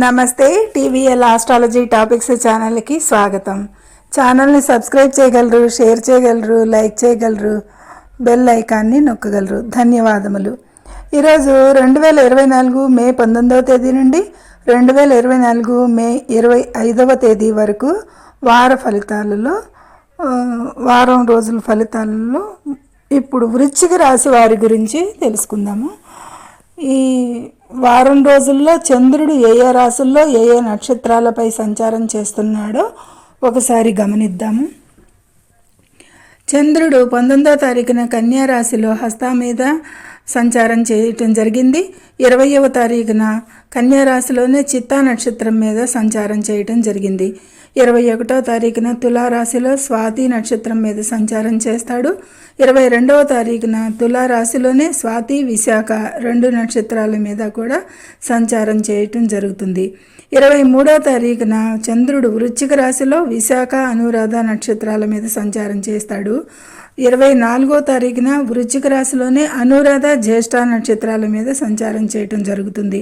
నమస్తే TVL astrology topics ఛానల్కి స్వాగతం. ఛానల్ని సబ్స్క్రైబ్ చేయగలరు షేర్ చేయగలరు లైక్ చేయగలరు బెల్ ఐకాన్ని నొక్కగలరు. ధన్యవాదములు. ఈరోజు రెండు వేల ఇరవై నాలుగు మే పంతొమ్మిదవ తేదీ నుండి రెండు వేల ఇరవై నాలుగు మే ఇరవై ఐదవ తేదీ వరకు వార ఫలితాలలో వారం రోజుల ఫలితాలలో ఇప్పుడు వృశ్చిక రాశి వారి గురించి తెలుసుకుందాము. ఈ వారం రోజుల్లో చంద్రుడు ఏ ఏ రాసుల్లో ఏ ఏ నక్షత్రాలపై సంచారం చేస్తున్నాడో ఒకసారి గమనిద్దాము చంద్రుడు పంతొమ్మిదో తారీఖున కన్యారాశిలో హస్తా మీద సంచారం చేయటం జరిగింది. ఇరవయవ తారీఖున కన్యారాశిలోనే చిత్తా నక్షత్రం మీద సంచారం చేయటం జరిగింది. ఇరవై ఒకటో తారీఖున తులారాశిలో స్వాతి నక్షత్రం మీద సంచారం చేస్తాడు. ఇరవై రెండవ తారీఖున తులారాశిలోనే స్వాతి విశాఖ రెండు నక్షత్రాల మీద కూడా సంచారం చేయటం జరుగుతుంది. ఇరవై మూడో తారీఖున చంద్రుడు వృశ్చిక రాశిలో విశాఖ అనురాధ నక్షత్రాల మీద సంచారం చేస్తాడు. ఇరవై నాలుగో తారీఖున వృశ్చిక రాశిలోనే అనురాధ జ్యేష్ఠ నక్షత్రాల మీద సంచారం చేయటం జరుగుతుంది.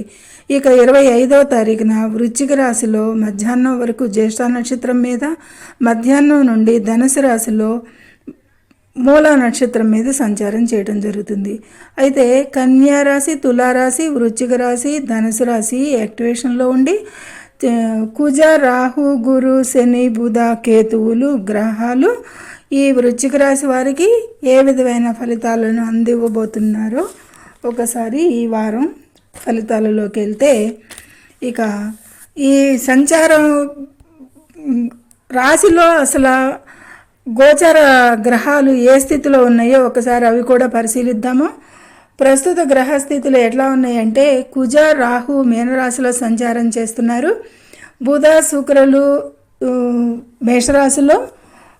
ఇక ఇరవై ఐదో తారీఖున వృశ్చిక రాశిలో మధ్యాహ్నం వరకు జ్యేష్ఠ నక్షత్రం మీద మధ్యాహ్నం నుండి ధనుసు రాశిలో మూల నక్షత్రం మీద సంచారం చేయడం జరుగుతుంది. అయితే కన్యారాశి తులారాశి వృశ్చిక రాశి ధనుసు రాశి యాక్టివేషన్లో ఉండి కుజ రాహు గురు శని బుధ కేతువులు గ్రహాలు ఈ వృశ్చిక రాశి వారికి ఏ విధమైన ఫలితాలను అందివ్వబోతున్నారో ఒకసారి ఈ వారం ఫలితాలలోకి వెళ్తే ఇక ఈ సంచారం రాశిలో అసలు గోచర గ్రహాలు ఏ స్థితిలో ఉన్నాయో ఒకసారి అవి కూడా పరిశీలిద్దాము. ప్రస్తుత గ్రహస్థితులు ఎట్లా ఉన్నాయంటే కుజ రాహు మీనరాశిలో సంచారం చేస్తున్నారు. బుధ శుక్రులు మేషరాశిలో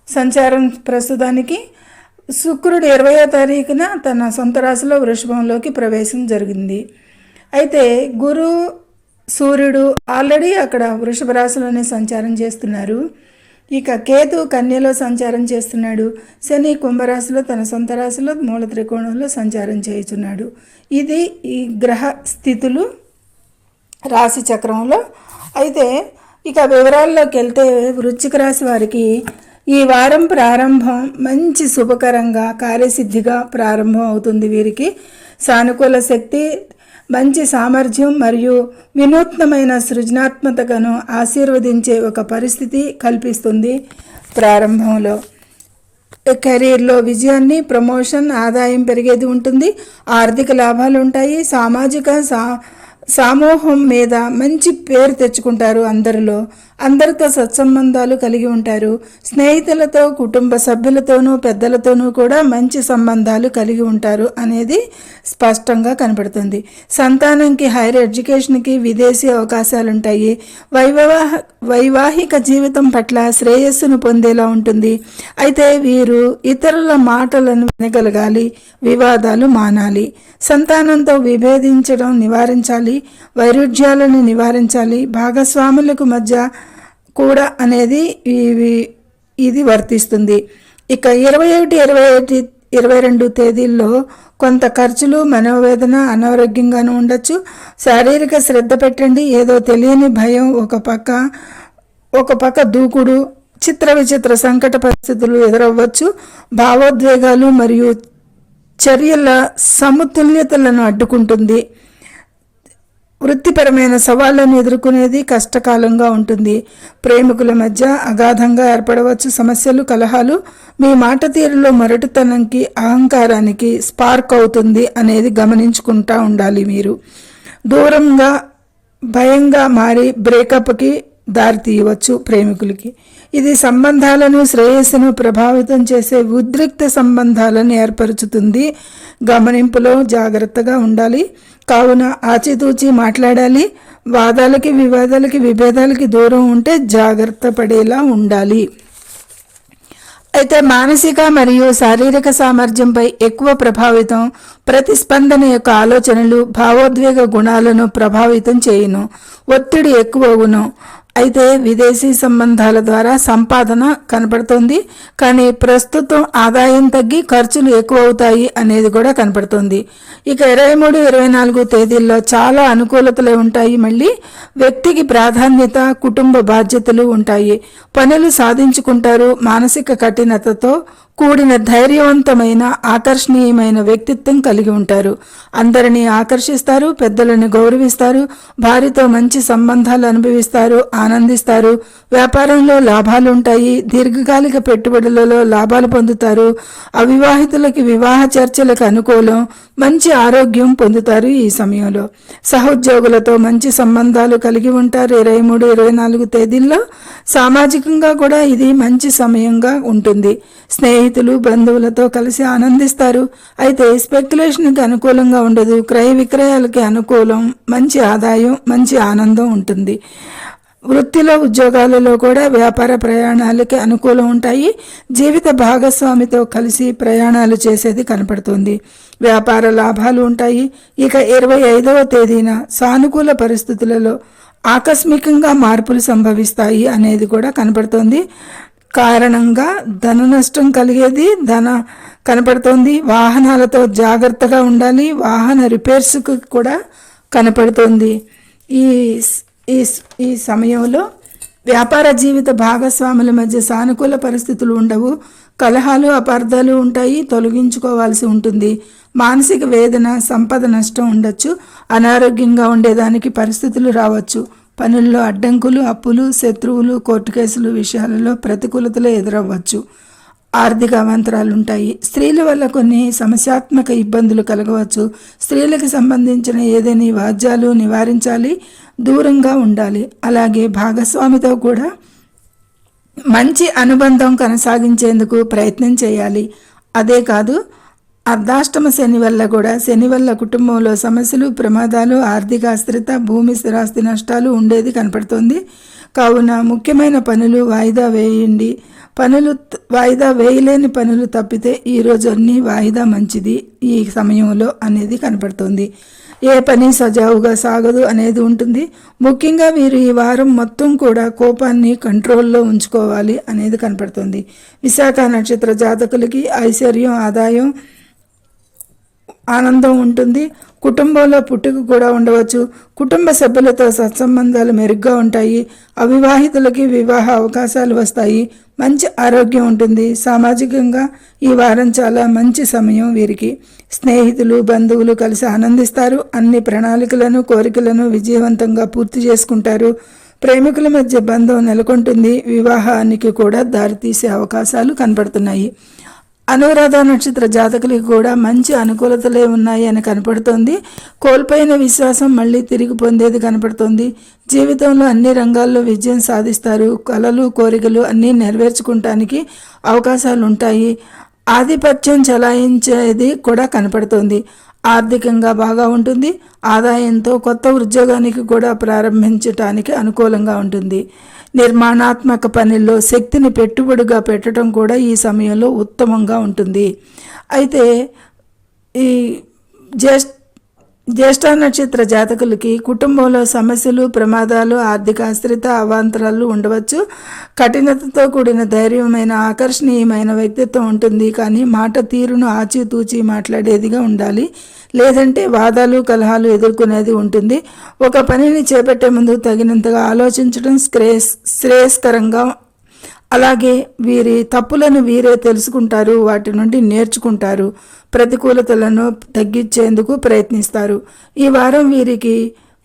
సంచారం ప్రస్తుతానికి శుక్రుడు ఇరవయో తారీఖున తన సొంత రాశిలో వృషభంలోకి ప్రవేశం జరిగింది. అయితే గురు సూర్యుడు ఆల్రెడీ అక్కడ వృషభ రాశిలోనే సంచారం చేస్తున్నారు. ఇక కేతు కన్యలో సంచారం చేస్తున్నాడు. శని కుంభరాశిలో తన సొంత రాశిలో మూల త్రికోణంలో సంచారం చేయుచున్నాడు. ఇది ఈ గ్రహ స్థితులు రాశి చక్రంలో. అయితే ఇక వివరాల్లోకి వెళ్తే వృశ్చిక రాశి వారికి ఈ వారం ప్రారంభం మంచి శుభకరంగా కార్యసిద్ధిగా ప్రారంభం అవుతుంది వీరికి. సానుకూల శక్తి మంచి సామర్థ్యం మరియు వినూత్నమైన సృజనాత్మకతను ఆశీర్వదించే ఒక పరిస్థితి కల్పిస్తుంది ప్రారంభంలో. కెరీర్లో విజయాన్ని ప్రమోషన్ ఆదాయం పెరిగేది ఉంటుంది. ఆర్థిక లాభాలు ఉంటాయి సామాజిక సా సమూహం మీద మంచి పేరు తెచ్చుకుంటారు అందరిలో. అందరితో సత్సంబంధాలు కలిగి ఉంటారు. స్నేహితులతో కుటుంబ సభ్యులతోనూ పెద్దలతోనూ కూడా మంచి సంబంధాలు కలిగి ఉంటారు అనేది స్పష్టంగా కనపడుతుంది సంతానంకి హైయర్ ఎడ్యుకేషన్కి విదేశీ అవకాశాలు ఉంటాయి వైవాహ వైవాహిక జీవితం పట్ల శ్రేయస్సును పొందేలా ఉంటుంది. అయితే వీరు ఇతరుల మాటలను వినగలగాలి వివాదాలు మానాలి. సంతానంతో విభేదించడం నివారించాలి. వైరుధ్యాలను నివారించాలి భాగస్వాములకు మధ్య కూడా అనేది ఇది వర్తిస్తుంది. ఇక ఇరవై ఒకటి ఇరవై ఒకటి ఇరవై రెండు తేదీల్లో కొంత ఖర్చులు మనోవేదన అనారోగ్యంగాను ఉండొచ్చు. శారీరక శ్రద్ధ పెట్టండి ఏదో తెలియని భయం ఒక పక్క ఒక పక్క దూకుడు చిత్ర విచిత్ర సంకట పరిస్థితులు ఎదురవ్వచ్చు. భావోద్వేగాలు మరియు చర్యల సమతుల్యతలను అడ్డుకుంటుంది. వృత్తిపరమైన సవాళ్ళను ఎదుర్కొనేది కష్టకాలంగా ఉంటుంది. ప్రేమికుల మధ్య అగాధంగా ఏర్పడవచ్చు సమస్యలు కలహాలు. మీ మాట తీరులో మొరటుతనంకి అహంకారానికి స్పార్క్ అవుతుంది అనేది గమనించుకుంటా ఉండాలి మీరు. దూరంగా భయంగా మారి బ్రేకప్కి దారి తీయవచ్చు ప్రేమికులకి. ఇది సంబంధాలను శ్రేయస్సును ప్రభావితం చేసే ఉద్రిక్త సంబంధాలను ఏర్పరుచుతుంది. గమనింపులో జాగ్రత్తగా ఉండాలి. కావున ఆచితూచి మాట్లాడాలి. వాదాలకి వివాదాలకి విభేదాలకి దూరం ఉంటే జాగ్రత్త పడేలా ఉండాలి. అయితే మానసిక మరియు శారీరక సామర్థ్యంపై ఎక్కువ ప్రభావితం ప్రతిస్పందన యొక్క ఆలోచనలు భావోద్వేగ గుణాలను ప్రభావితం చేయును. ఒత్తిడి ఎక్కువగును. అయితే విదేశీ సంబంధాల ద్వారా సంపాదన కనపడుతుంది. కానీ ప్రస్తుతం ఆదాయం తగ్గి ఖర్చులు ఎక్కువ అవుతాయి అనేది కూడా కనపడుతుంది. ఇక ఇరవై మూడు ఇరవై నాలుగు తేదీల్లో చాలా అనుకూలతలు ఉంటాయి. మళ్ళీ వ్యక్తికి ప్రాధాన్యత కుటుంబ బాధ్యతలు ఉంటాయి. పనులు సాధించుకుంటారు. మానసిక కఠినతతో కూడిన ధైర్యవంతమైన ఆకర్షణీయమైన వ్యక్తిత్వం కలిగి ఉంటారు. అందరినీ ఆకర్షిస్తారు పెద్దలను గౌరవిస్తారు భార్యతో మంచి సంబంధాలు అనుభవిస్తారు ఆనందిస్తారు. వ్యాపారంలో లాభాలు ఉంటాయి దీర్ఘకాలిక పెట్టుబడులలో లాభాలు పొందుతారు. అవివాహితులకి వివాహ చర్చలకు అనుకూలం మంచి ఆరోగ్యం పొందుతారు ఈ సమయంలో. సహోద్యోగులతో మంచి సంబంధాలు కలిగి ఉంటారు ఇరవై మూడు ఇరవై నాలుగు తేదీల్లో. సామాజికంగా కూడా ఇది మంచి సమయంగా ఉంటుంది. స్నేహితులు బంధువులతో కలిసి ఆనందిస్తారు. అయితే స్పెక్యులేషన్కి అనుకూలంగా ఉండదు. క్రయ విక్రయాలకి అనుకూలం మంచి ఆదాయం మంచి ఆనందం ఉంటుంది. వృత్తిలో ఉద్యోగాలలో కూడా వ్యాపార ప్రయాణాలకి అనుకూలం ఉంటాయి. జీవిత భాగస్వామితో కలిసి ప్రయాణాలు చేసేది కనపడుతుంది. వ్యాపార లాభాలు ఉంటాయి. ఇక ఇరవై ఐదవ తేదీన సానుకూల పరిస్థితులలో ఆకస్మికంగా మార్పులు సంభవిస్తాయి అనేది కూడా కనపడుతోంది. కారణంగా ధన నష్టం కలిగేది ధన కనపడుతోంది. వాహనాలతో జాగ్రత్తగా ఉండాలి. వాహన రిపేర్స్కు కూడా కనపడుతోంది. ఈ ఈ ఈ సమయంలో వ్యాపార జీవిత భాగస్వాముల మధ్య సానుకూల పరిస్థితులు ఉండవు. కలహాలు అపార్థాలు ఉంటాయి. తొలగించుకోవాల్సి ఉంటుంది. మానసిక వేదన సంపద నష్టం ఉండొచ్చు. అనారోగ్యంగా ఉండేదానికి పరిస్థితులు రావచ్చు. పనుల్లో అడ్డంకులు అప్పులు శత్రువులు కోర్టు కేసులు విషయాలలో ప్రతికూలతలు ఎదురవ్వచ్చు. ఆర్థిక అవాంతరాలు ఉంటాయి స్త్రీల వల్ల కొన్ని సమస్యాత్మక ఇబ్బందులు కలగవచ్చు. స్త్రీలకు సంబంధించిన ఏదైనా వాద్యాలు నివారించాలి దూరంగా ఉండాలి. అలాగే భాగస్వామితో కూడా మంచి అనుబంధం కొనసాగించేందుకు ప్రయత్నం చేయాలి. అదే కాదు అర్ధాష్టమ శని వల్ల కూడా శని వల్ల కుటుంబంలో సమస్యలు ప్రమాదాలు ఆర్థిక అస్థిరత భూమి స్థిరాస్తి నష్టాలు ఉండేది కనపడుతోంది. కావున ముఖ్యమైన పనులు వాయిదా వేయండి. పనులు వాయిదా వేయలేని పనులు తప్పితే ఈరోజు అన్ని వాయిదా మంచిది ఈ సమయంలో అనేది కనపడుతుంది. ఏ పని సజావుగా సాగదు అనేది ఉంటుంది. ముఖ్యంగా వీరు ఈ వారం మొత్తం కూడా కోపాన్ని కంట్రోల్లో ఉంచుకోవాలి అనేది కనపడుతుంది. విశాఖ నక్షత్ర జాతకులకి ఐశ్వర్యం ఆదాయం ఆనందం ఉంటుంది. కుటుంబంలో పుట్టుక కూడా ఉండవచ్చు. కుటుంబ సభ్యులతో సత్సంబంధాలు మెరుగ్గా ఉంటాయి. అవివాహితులకి వివాహ అవకాశాలు వస్తాయి. మంచి ఆరోగ్యం ఉంటుంది. సామాజికంగా ఈ వారం చాలా మంచి సమయం వీరికి. స్నేహితులు బంధువులు కలిసి ఆనందిస్తారు. అన్ని ప్రణాళికలను కోరికలను విజయవంతంగా పూర్తి చేసుకుంటారు. ప్రేమికుల మధ్య బంధం నెలకొంటుంది. వివాహానికి కూడా దారితీసే అవకాశాలు కనపడుతున్నాయి. అనురాధ నక్షత్ర జాతకులకు కూడా మంచి అనుకూలతలే ఉన్నాయి అని కనపడుతోంది. కోల్పోయిన విశ్వాసం మళ్ళీ తిరిగి పొందేది కనపడుతోంది. జీవితంలో అన్ని రంగాల్లో విజయం సాధిస్తారు. కళలు కోరికలు అన్నీ నెరవేర్చుకుంటానికి అవకాశాలు ఉంటాయి ఆధిపత్యం చలాయించేది కూడా కనపడుతోంది. ఆర్థికంగా బాగా ఉంటుంది. ఆదాయంతో కొత్త ఉద్యోగానికి కూడా ప్రారంభించటానికి అనుకూలంగా ఉంటుంది. నిర్మాణాత్మక పనుల్లో శక్తిని పెట్టుబడిగా పెట్టడం కూడా ఈ సమయంలో ఉత్తమంగా ఉంటుంది. అయితే ఈ జ్యేష్ఠ జ్యేష్ఠ నక్షత్ర జాతకులకి కుటుంబంలో సమస్యలు ప్రమాదాలు ఆర్థిక అస్థిరత అవాంతరాలు ఉండవచ్చు. కఠినతతో కూడిన ధైర్యమైన ఆకర్షణీయమైన వ్యక్తిత్వం ఉంటుంది. కానీ మాట తీరును ఆచితూచి మాట్లాడేదిగా ఉండాలి. లేదంటే వాదాలు కలహాలు ఎదుర్కొనేది ఉంటుంది. ఒక పనిని చేపట్టే ముందు తగినంతగా ఆలోచించడం శ్రేయస్ శ్రేయస్కరంగా అలాగే వీరి తప్పులను వీరే తెలుసుకుంటారు వాటి నుండి నేర్చుకుంటారు ప్రతికూలతలను తగ్గించేందుకు ప్రయత్నిస్తారు. ఈ వారం వీరికి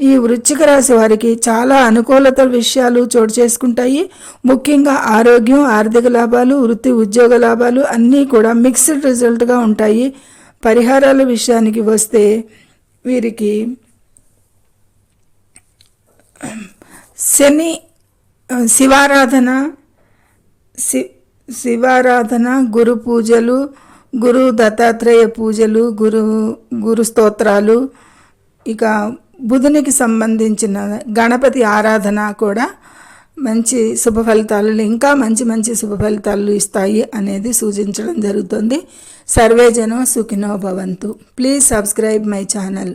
ఈ వృశ్చిక రాశి వారికి చాలా అనుకూలత విషయాలు చోటు చేసుకుంటాయి. ముఖ్యంగా ఆరోగ్యం ఆర్థిక లాభాలు వృత్తి ఉద్యోగ లాభాలు అన్నీ కూడా మిక్స్డ్ రిజల్ట్గా ఉంటాయి. పరిహారాల విషయానికి వస్తే వీరికి శని శివారాధన శి శివారాధన గురు పూజలు గురు దత్తాత్రేయ పూజలు గురు గురు స్తోత్రాలు ఇక బుధునికి సంబంధించిన గణపతి ఆరాధన కూడా మంచి శుభ ఫలితాలు ఇంకా మంచి మంచి శుభ ఫలితాలు ఇస్తాయి అనేది సూచించడం జరుగుతుంది. సర్వేజనం సుఖినో భవంతు. Please subscribe my channel